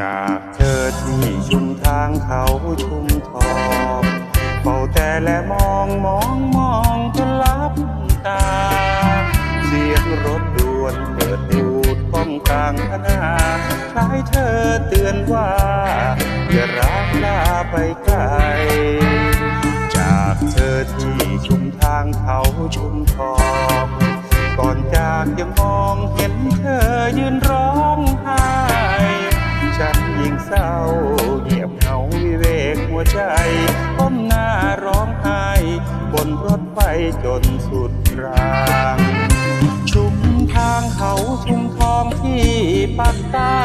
จากเธอที่ชุมทางเขาชุมทองเฝ้าแต่และมองมองมองจนลับตา เสียงรถด่วนเปิดดูดก้องกลางพนาคล้ายเธอเตือนว่าอย่ารักลาไปไกล จากเธอที่ชุมทางเขาชุมทองก่อนจากยังมองเห็นเธอยืนร้อง เศร้า เงียบเหงาวิเวกหัวใจก้มหน้าร้องไห้บนรถไฟจนสุดรางชุมทางเขาชุมทองที่ปากใต้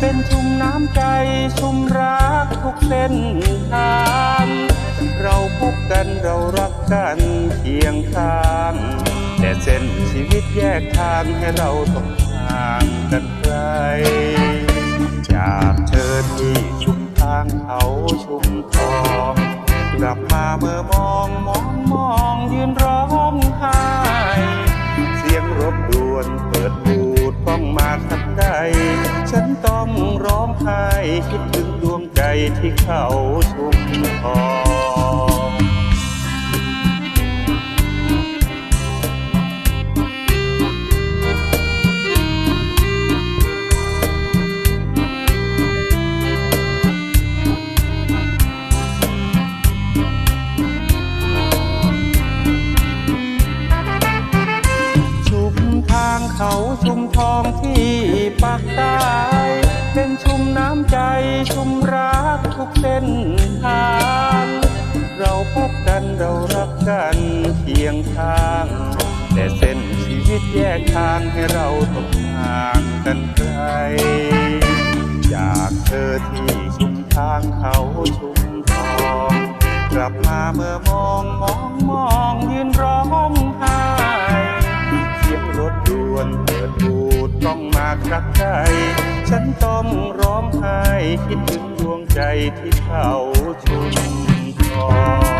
เป็นชุมน้ำใจชุมรักทุกเส้นทางเราพบกันเรารักกันเคียงข้างแต่เส้นชีวิตแยกทางให้เราต้องห่างกันไกล อที่ชุมทางเขาชุมทองกลับมาเมื่อมองมองมองยืนร้องไห้เสียงรบด่วนเปิดบูดป้องมาทันใด ฉันต้องร้องไห้คิดถึงดวงใจที่เขาชุมทอง เขาชุมทองที่ปากใต้เป็นชุมน้ำใจชุมรักทุกเส้นทาง เราพบกันเรารักกันเคียงข้าง แต่เส้นชีวิตแยกทางให้เราต้องห่างกันไกลจากเธอที่ชุมทางเขาชุมทอง กลับมาเมื่อมองมองมองยืนร้อง รักใคร ฉันต้องร้องไห้คิดถึงดวงใจที่เขาชุมพร